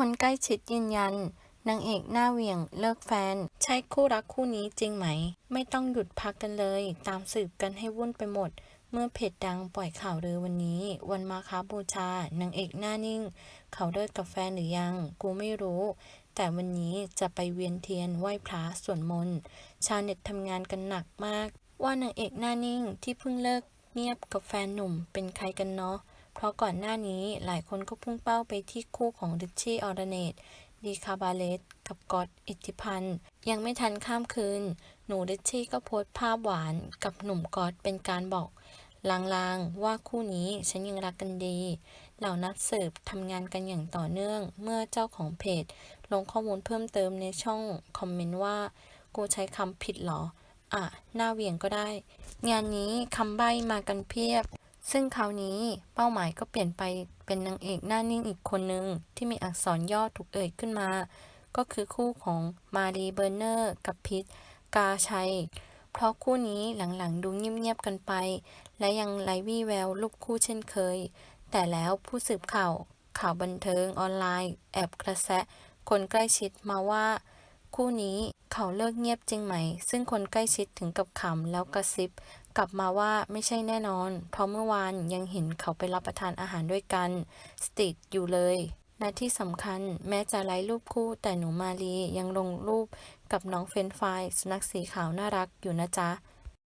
คนใกล้ชิดยืนยันนางเอกหน้าเหวี่ยงเลิกแฟน ใช่คู่รักคู่นี้จริงไหม ไม่ต้องหยุดพักกันเลย ตามสืบกันให้วุ่นไปหมด เมื่อเพจดังปล่อยข่าวลือวันนี้ วันมาคาบูชานางเอกหน้านิ่ง เขาเลิกกับแฟนหรือยัง กูไม่รู้ แต่วันนี้จะไปเวียนเทียนไหว้พระสวดมนต์ชาวเน็ตทำงานกันหนักมาก ว่านางเอกหน้านิ่งที่เพิ่งเลิกเงียบกับแฟนหนุ่มเป็นใครกันเนาะ เพราะก่อนหน้านี้หลายคนก็พุ่งเป้าไปที่คู่ของริชชี่ออร์เนตดีคาบาเลสกับกอตอิทธิพันธ์ ยังไม่ทันข้ามคืน หนูริชชี่ก็โพสต์ภาพหวานกับหนุ่มกอตเป็นการบอกลางๆ ว่าคู่นี้ฉันยังรักกันดี เหล่านักสืบทำงานกันอย่างต่อเนื่อง เมื่อเจ้าของเพจ ลงข้อมูลเพิ่มเติมในช่องคอมเมนต์ว่า กูใช้คำผิดเหรอ อะ หน้าเวียงก็ได้ งานนี้คำใบ้มากันเพียบ ซึ่งคราวนี้เป้าหมายก็เปลี่ยนไปเป็นนางเอกหน้านิ่งอีกคนหนึ่งที่มีอักษรย่อถูกเอ่ยขึ้นมา ก็คือคู่ของมารีเบอร์เนอร์ กับพิษกาชัย เพราะคู่นี้หลังๆดูเงียบๆกันไป และยังไร้วี่แววรูปคู่เช่นเคย แต่แล้วผู้สืบข่าวข่าวบันเทิงออนไลน์ แอบกระแสะคนใกล้ชิดมาว่า คู่นี้เขาเลิกเงียบจริงไหม ซึ่งคนใกล้ชิดถึงกับขำแล้วกระซิบ กลับมาว่าไม่ใช่แน่นอน เพราะเมื่อวานยังเห็นเขาไปรับประทานอาหารด้วยกันสติดอยู่เลย และที่สำคัญแม้จะไร้รูปคู่แต่หนูมาลียังลงรูปกับน้องเฟนไฟายสุนัขสีขาวน่ารักอยู่นะจ๊ะ